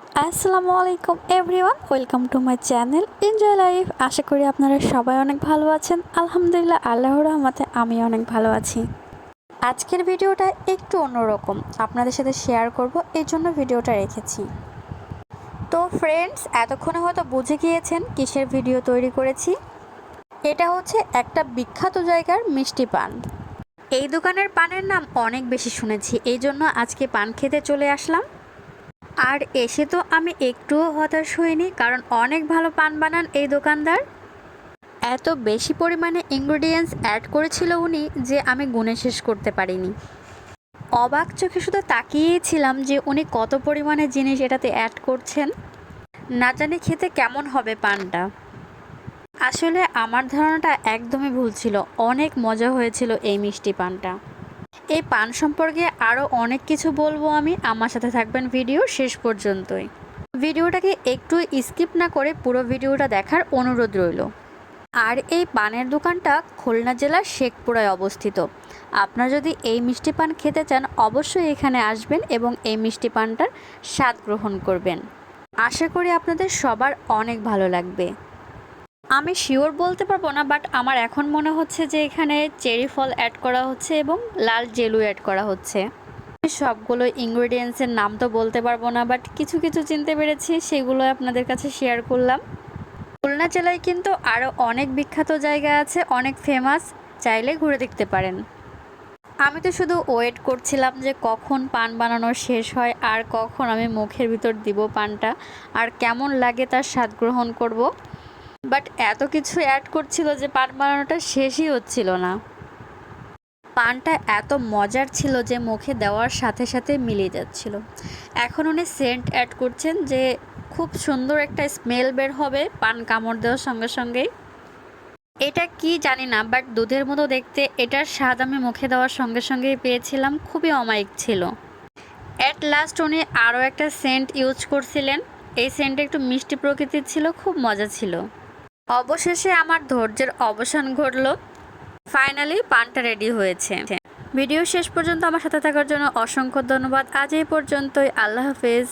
আসসালামু আলাইকুম everyone, welcome to my channel enjoy life. আশা করি আপনারা সবাই অনেক ভালো আছেন। আলহামদুলিল্লাহ আল্লাহ রহমতে আমি অনেক ভালো আছি। আজকের ভিডিওটা একটু অন্যরকম। আপনাদের সাথে শেয়ার করব এই জন্য ভিডিওটা রেখেছি। তো ফ্রেন্ডস এতক্ষণে হয়তো বুঝে গিয়েছেন কিসের ভিডিও তৈরি করেছি। এটা হচ্ছে একটা বিখ্যাত জায়গার মিষ্টি পান। এই দোকানের পানের নাম অনেক বেশি শুনেছি এই জন্য আজকে পান খেতে চলে আসলাম। আর এসে তো আমি একটুও হতাশ হইনি, কারণ অনেক ভালো পান বানান এই দোকানদার। এত বেশি পরিমাণে ইনগ্রেডিয়েন্টস অ্যাড করেছিল উনি যে আমি গুনে শেষ করতে পারিনি। অবাক চোখে শুধু তাকিয়েছিলাম যে উনি কত পরিমাণে জিনিস এটাতে অ্যাড করছেন। না জানি খেতে কেমন হবে পানটা। আসলে আমার ধারণাটা একদমই ভুল ছিল, অনেক মজা হয়েছিল এই মিষ্টি পানটা। এই পান সম্পর্কে আরও অনেক কিছু বলব আমি। আমার সাথে থাকবেন ভিডিও শেষ পর্যন্তই। ভিডিওটাকে একটু স্কিপ না করে পুরো ভিডিওটা দেখার অনুরোধ রইল। আর এই পানের দোকানটা খুলনা জেলার শেখপুরায় অবস্থিত। আপনারা যদি এই মিষ্টি পান খেতে চান, অবশ্যই এখানে আসবেন এবং এই মিষ্টি পানটার স্বাদ গ্রহণ করবেন। আশা করি আপনাদের সবার অনেক ভালো লাগবে। আমি শিওর বলতে পারব না বাট আমার এখন মনে হচ্ছে যে এখানে চেরি ফল অ্যাড করা হচ্ছে এবং লাল জেলু অ্যাড করা হচ্ছে। সবগুলো ইনগ্রেডিয়েন্টসের নাম তো বলতে পারব না বাট কিছু কিছু চিনতে পেরেছি, সেগুলো আপনাদের কাছে শেয়ার করলাম। খুলনা জেলায় কিন্তু আরও অনেক বিখ্যাত জায়গা আছে, অনেক ফেমাস চাইলে ঘুরে দেখতে পারেন। আমি তো শুধু ওয়েট করছিলাম যে কখন পান বানানো শেষ হয় আর কখন আমি মুখের ভিতর দিব পানটা, আর কেমন লাগে তার স্বাদ গ্রহণ করব। বাট এত কিছু অ্যাড করছিল যে পান বানানোটা শেষই হচ্ছিল না। পানটা এত মজার ছিল যে মুখে দেওয়ার সাথে সাথে মিলিয়ে যাচ্ছিল। এখন উনি সেন্ট অ্যাড করছেন যে খুব সুন্দর একটা স্মেল বের হবে পান কামড় দেওয়ার সঙ্গে সঙ্গেই। এটা কি জানি না, বাট দুধের মতো দেখতে এটার স্বাদ আমি মুখে দেওয়ার সঙ্গে সঙ্গেই পেয়েছিলাম, খুবই অমায়িক ছিল। অ্যাট লাস্ট উনি আরও একটা সেন্ট ইউজ করছিলেন। এই সেন্টটা একটু মিষ্টি প্রকৃতির ছিল, খুব মজা ছিল। অবশেষে আমার ধৈর্যের অবসান ঘটল। ফাইনালি পানটা রেডি হয়েছে। ভিডিও শেষ পর্যন্ত আমার সাথে থাকার জন্য অসংখ্য ধন্যবাদ। আজ এই পর্যন্তই। আল্লাহ হাফেজ।